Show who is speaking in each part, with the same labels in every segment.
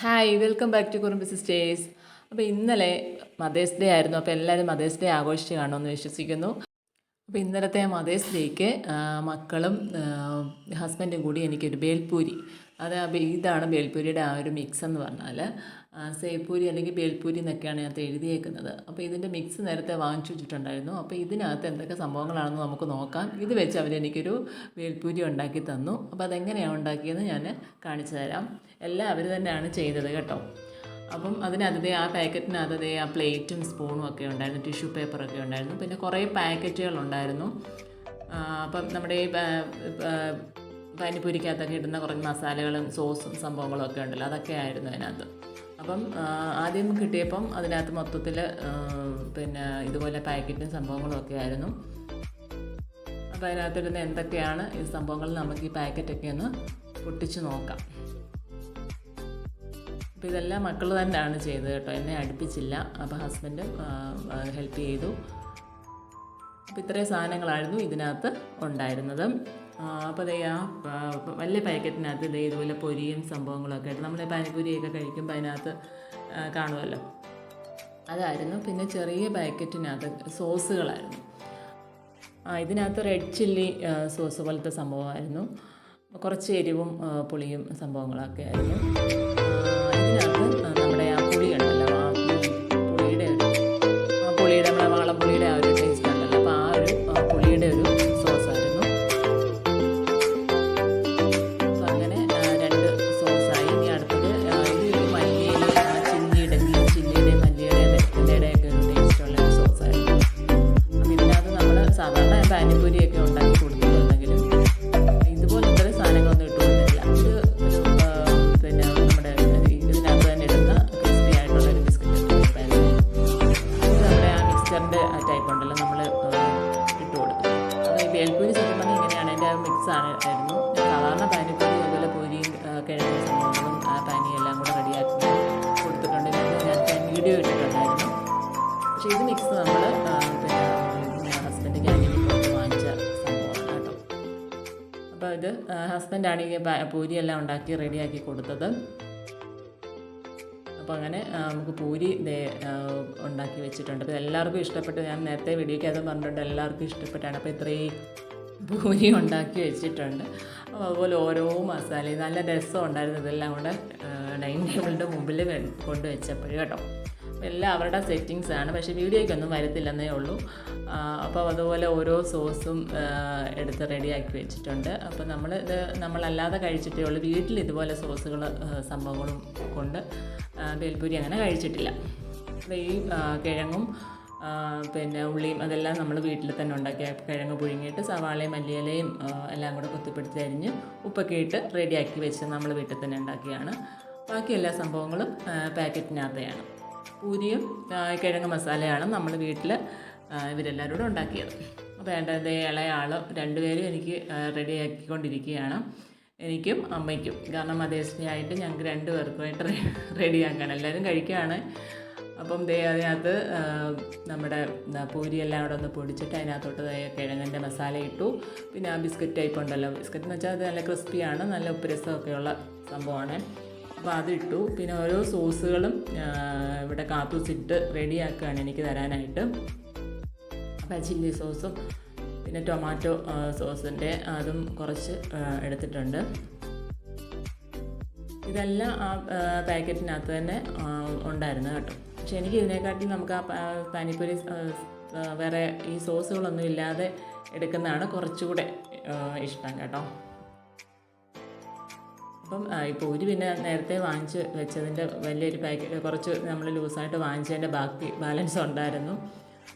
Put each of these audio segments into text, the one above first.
Speaker 1: Hi welcome back to Kurumbu sisters അപ്പോൾ ഇന്നലെ mothers day ആയിരുന്നു. അപ്പോൾ എല്ലാവരും മദേഴ്സ് ഡേ ആഘോഷിച്ച് കാണുമെന്ന് വിശ്വസിക്കുന്നു. അപ്പോൾ ഇന്നലത്തെ മദേഴ്സ് ഡേക്ക് മക്കളും ഹസ്ബൻഡും കൂടി എനിക്കൊരു ബേൽപൂരി. അത് ഇതാണ് ബേൽപൂരിയുടെ ആ ഒരു മിക്സ് എന്ന് പറഞ്ഞാൽ സേപ്പൂരി അല്ലെങ്കിൽ ബേൽപൂരി എന്നൊക്കെയാണ് അതിനകത്ത് എഴുതിയേക്കുന്നത്. അപ്പോൾ ഇതിന്റെ മിക്സ് നേരത്തെ വാങ്ങിച്ചു വെച്ചിട്ടുണ്ടായിരുന്നു. അപ്പോൾ ഇതിനകത്ത് എന്തൊക്കെ സംഭവങ്ങളാണെന്ന് നമുക്ക് നോക്കാം. ഇത് വെച്ച് അവരെനിക്കൊരു ബേൽപൂരി ഉണ്ടാക്കി തന്നു. അപ്പോൾ അതെങ്ങനെയാണ് ഉണ്ടാക്കിയെന്ന് ഞാൻ കാണിച്ചു തരാം. എല്ലാം അവർ തന്നെയാണ് ചെയ്തത് കേട്ടോ. അപ്പം അതിനകത്തേ ആ പാക്കറ്റിനകത്തേ ആ പ്ലേറ്റും സ്പൂണും ഒക്കെ ഉണ്ടായിരുന്നു ടിഷ്യൂ പേപ്പറൊക്കെ ഉണ്ടായിരുന്നു. പിന്നെ കുറേ പാക്കറ്റുകൾ ഉണ്ടായിരുന്നു. അപ്പം നമ്മുടെ ഈ പാനിപ്പൂരിക്കകത്തൊക്കെ ഇടുന്ന കുറേ മസാലകളും സോസും സംഭവങ്ങളും ഒക്കെ ഉണ്ടല്ലോ അതൊക്കെ ആയിരുന്നു അതിനകത്ത്. അപ്പം ആദ്യം കിട്ടിയപ്പം അതിനകത്ത് മൊത്തത്തിൽ പിന്നെ ഇതുപോലെ പാക്കറ്റും സംഭവങ്ങളും ഒക്കെ ആയിരുന്നു. അപ്പോൾ അതിനകത്തിടുന്ന എന്തൊക്കെയാണ് ഈ സംഭവങ്ങൾ നമുക്ക് ഈ പാക്കറ്റൊക്കെ ഒന്ന് പൊട്ടിച്ച് നോക്കാം. അപ്പോൾ ഇതെല്ലാം മക്കൾ തന്നെയാണ് ചെയ്തത് കേട്ടോ. എന്നെ അടുപ്പിച്ചില്ല. അപ്പോൾ ഹസ്ബൻഡും ഹെൽപ്പ് ചെയ്തു. അപ്പോൾ ഇത്രയും സാധനങ്ങളായിരുന്നു ഇതിനകത്ത് ഉണ്ടായിരുന്നത്. അപ്പോൾ ആ വലിയ പാക്കറ്റിനകത്ത് ഇതേ ഇതുപോലെ പൊരിയും സംഭവങ്ങളൊക്കെ ആയിട്ട് നമ്മൾ പാനിപ്പൂരിയൊക്കെ കഴിക്കുമ്പോൾ അതിനകത്ത് കാണുമല്ലോ അതായിരുന്നു. പിന്നെ ചെറിയ പാക്കറ്റിനകത്ത് സോസുകളായിരുന്നു. ഇതിനകത്ത് റെഡ് ചില്ലി സോസ് പോലത്തെ സംഭവമായിരുന്നു. കുറച്ച് എരിവും പുളിയും സംഭവങ്ങളൊക്കെ ആയിരുന്നു. ആ, ഇതിനകത്ത് ബേൽപ്പൂരി സത്യം പറഞ്ഞാൽ ഇങ്ങനെയാണ്. എന്റെ മിക്സ് ആണ് ആയിരുന്നു. ഞാൻ സാധാരണ പാനിപ്പൂരി അതുപോലെ പൂരിയും കിഴങ്ങും സംഭവങ്ങളും ആ പാനിയും എല്ലാം കൂടെ റെഡിയാക്കി കൊടുത്തിട്ടുണ്ട്. ഞാൻ ഞാൻ വീഡിയോ ഇട്ടിട്ടുണ്ടായിരുന്നു. പക്ഷേ ഇത് മിക്സ് നമ്മൾ പിന്നെ ഹസ്ബൻഡ് ക്യാന്റീനിൽ വാങ്ങിച്ച സംഭവമാണ് കേട്ടോ. അപ്പോൾ ഇത് ഹസ്ബൻഡാണ് ഈ പൂരിയെല്ലാം ഉണ്ടാക്കി റെഡിയാക്കി കൊടുത്തത്. അപ്പോൾ അങ്ങനെ നമുക്ക് പൂരി ഉണ്ടാക്കി വെച്ചിട്ടുണ്ട്. അപ്പോൾ എല്ലാവർക്കും ഇഷ്ടപ്പെട്ട്. ഞാൻ നേരത്തെ വീഡിയോയ്ക്കകത്ത് പറഞ്ഞിട്ടുണ്ട്. എല്ലാവർക്കും ഇഷ്ടപ്പെട്ടാണ്. അപ്പോൾ ഇത്രയും പൂരി ഉണ്ടാക്കി വെച്ചിട്ടുണ്ട്. അതുപോലെ ഓരോ മസാലയും നല്ല രസം ഉണ്ടായിരുന്നു ഇതെല്ലാം കൂടെ ഡൈനിങ് ടേബിളിന്റെ മുമ്പിൽ കൊണ്ട് വെച്ചപ്പോഴും കേട്ടോ. എല്ലാം അവരുടെ സെറ്റിങ്സ് ആണ്. പക്ഷേ വീഡിയോയ്ക്കൊന്നും വരത്തില്ലെന്നേ ഉള്ളൂ. അപ്പോൾ അതുപോലെ ഓരോ സോസും എടുത്ത് റെഡിയാക്കി വെച്ചിട്ടുണ്ട്. അപ്പോൾ നമ്മൾ ഇത് നമ്മളല്ലാതെ കഴിച്ചിട്ടേ ഉള്ളൂ. വീട്ടിൽ ഇതുപോലെ സോസുകൾ സംഭവങ്ങളും കൊണ്ട് ബേൽപൂരി അങ്ങനെ കഴിച്ചിട്ടില്ല. അപ്പോൾ ഈ കിഴങ്ങും പിന്നെ ഉള്ളിയും അതെല്ലാം നമ്മൾ വീട്ടിൽ തന്നെ ഉണ്ടാക്കിയ കിഴങ്ങ് പുഴുങ്ങിയിട്ട് സവാളയും മല്ലിയിലയും എല്ലാം കൂടെ കൊത്തിപ്പിടിച്ച് അരിഞ്ഞ് ഉപ്പൊക്കെ ഇട്ട് റെഡിയാക്കി വെച്ച് നമ്മൾ വീട്ടിൽ തന്നെ ഉണ്ടാക്കിയാണ്. ബാക്കി എല്ലാ സംഭവങ്ങളും പാക്കറ്റിനകത്തെയാണ് പൂരിയും കിഴങ്ങ് മസാലയാണ് നമ്മൾ വീട്ടിൽ ഇവരെല്ലാവരും കൂടെ ഉണ്ടാക്കിയത്. അപ്പോൾ എന്റെ ഇളയാൾ രണ്ടുപേരും എനിക്ക് റെഡി റെഡിയാക്കിക്കൊണ്ടിരിക്കുകയാണ്. എനിക്കും അമ്മയ്ക്കും. കാരണം അതേസ്മിയായിട്ട് ഞങ്ങൾക്ക് രണ്ട് പേർക്കുമായിട്ട് റെഡിയാക്കാൻ എല്ലാവരും കഴിക്കുകയാണ്. അപ്പം ദേ അതിനകത്ത് നമ്മുടെ പൂരി എല്ലാം കൂടെ ഒന്ന് പൊടിച്ചിട്ട് അതിനകത്തോട്ട് കിഴങ്ങിന്റെ മസാല ഇട്ടു. പിന്നെ ആ ബിസ്ക്കറ്റ് ടൈപ്പ് ഉണ്ടല്ലോ. ബിസ്ക്കറ്റ് എന്ന് വെച്ചാൽ അത് നല്ല ക്രിസ്പിയാണ് നല്ല ഉപ്പുരസമൊക്കെയുള്ള സംഭവമാണ്. അപ്പോൾ അതിട്ടു. പിന്നെ ഓരോ സോസുകളും ഇവിടെ കാത്തൂസിട്ട് റെഡിയാക്കുകയാണ് എനിക്ക് തരാനായിട്ട്. അപ്പോൾ ചില്ലി സോസും പിന്നെ ടൊമാറ്റോ സോസിന്റെ അതും കുറച്ച് എടുത്തിട്ടുണ്ട്. ഇതെല്ലാം ആ പാക്കറ്റിനകത്ത് തന്നെ ഉണ്ടായിരുന്നു കേട്ടോ. പക്ഷെ എനിക്ക് ഇതിനെക്കാട്ടിൽ നമുക്ക് ആ പാനിപ്പൂരി വേറെ ഈ സോസുകളൊന്നും ഇല്ലാതെ എടുക്കുന്നതാണ് കുറച്ചുകൂടെ ഇഷ്ടം കേട്ടോ. അപ്പം ഇപ്പോൾ ഒരു പിന്നെ നേരത്തെ വാങ്ങിച്ച് വെച്ചതിന്റെ വലിയൊരു പാക്കറ്റ് കുറച്ച് നമ്മൾ ലൂസായിട്ട് വാങ്ങിച്ചതിന്റെ ബാക്കി ബാലൻസ് ഉണ്ടായിരുന്നു.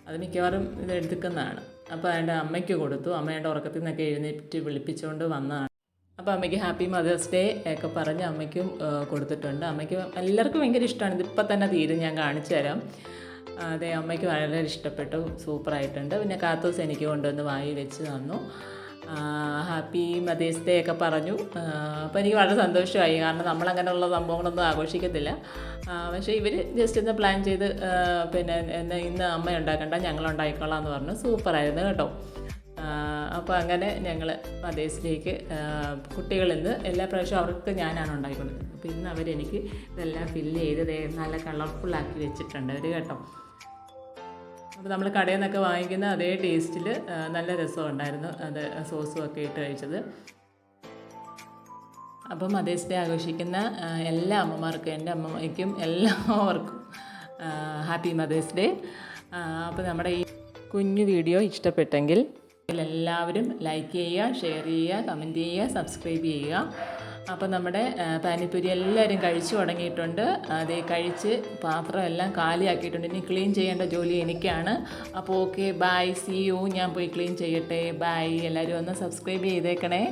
Speaker 1: അത് മിക്കവാറും ഇത് എടുക്കുന്നതാണ് അപ്പോൾ എന്റെ അമ്മയ്ക്ക് കൊടുത്തു. അമ്മയുടെ ഉറക്കത്തിൽ നിന്നൊക്കെ എഴുന്നേറ്റ് വിളിപ്പിച്ചുകൊണ്ട് വന്നതാണ്. അപ്പോൾ അമ്മയ്ക്ക് ഹാപ്പി മദേഴ്സ് ഡേ ഒക്കെ പറഞ്ഞ് അമ്മയ്ക്കും കൊടുത്തിട്ടുണ്ട്. അമ്മയ്ക്ക് എല്ലാവർക്കും ഭയങ്കര ഇഷ്ടമാണ്. ഇതിപ്പോൾ തന്നെ തീരും ഞാൻ കാണിച്ചു തരാം. അതെ അമ്മയ്ക്ക് വളരെ ഇഷ്ടപ്പെട്ടു. സൂപ്പറായിട്ടുണ്ട്. പിന്നെ കാത്തൂസ് എനിക്ക് കൊണ്ടുവന്ന് വായി വെച്ച് തന്നു. ഹാപ്പി മദേഴ്സ് ഡേ ഒക്കെ പറഞ്ഞു. അപ്പോൾ എനിക്ക് വളരെ സന്തോഷമായി. കാരണം നമ്മളങ്ങനെയുള്ള സംഭവങ്ങളൊന്നും ആഘോഷിക്കത്തില്ല. പക്ഷേ ഇവർ ജസ്റ്റ് ഒന്ന് പ്ലാൻ ചെയ്ത് പിന്നെ എന്നെ ഇന്ന് അമ്മ ഉണ്ടാക്കണ്ട ഞങ്ങൾ ഉണ്ടായിക്കോളാം എന്ന് പറഞ്ഞു. സൂപ്പറായിരുന്നു കേട്ടോ. അപ്പോൾ അങ്ങനെ ഞങ്ങൾ മദേഴ്സിലേക്ക് കുട്ടികളിൽ നിന്ന് എല്ലാ പ്രാവശ്യവും അവർക്ക് ഞാനാണ് ഉണ്ടാക്കി കൊടുക്കുന്നത് അപ്പോൾ ഇന്ന് അവരെനിക്ക് ഇതെല്ലാം ഫില്ല് ചെയ്ത് നല്ല കളർഫുള്ളാക്കി വെച്ചിട്ടുണ്ട് അവർ കേട്ടോ. അപ്പോൾ നമ്മൾ കടയിൽ നിന്നൊക്കെ വാങ്ങിക്കുന്ന അതേ ടേസ്റ്റിൽ നല്ല രസമുണ്ടായിരുന്നു. അത് സോസും ഒക്കെ ഇട്ട് കഴിച്ചത്. അപ്പം മദേഴ്സ് ഡേ ആഘോഷിക്കുന്ന എല്ലാ അമ്മമാർക്കും എന്റെ അമ്മയ്ക്കും എല്ലാവർക്കും ഹാപ്പി മദേഴ്സ് ഡേ. അപ്പോൾ നമ്മുടെ ഈ കുഞ്ഞു വീഡിയോ ഇഷ്ടപ്പെട്ടെങ്കിൽ എല്ലാവരും ലൈക്ക് ചെയ്യുക ഷെയർ ചെയ്യുക കമന്റ് ചെയ്യുക സബ്സ്ക്രൈബ് ചെയ്യുക. അപ്പോൾ നമ്മുടെ പാനിപ്പൂരി എല്ലാവരും കഴിച്ചു തുടങ്ങിയിട്ടുണ്ട്. അത് കഴിച്ച് പാത്രം എല്ലാം കാലിയാക്കിയിട്ടുണ്ട്. ഇനി ക്ലീൻ ചെയ്യേണ്ട ജോലി എനിക്കാണ്. അപ്പോൾ ഓക്കെ ബൈ സി യു. ഞാൻ പോയി ക്ലീൻ ചെയ്യട്ടെ. ബൈ. എല്ലാവരും ഒന്ന് സബ്സ്ക്രൈബ് ചെയ്തേക്കണേ.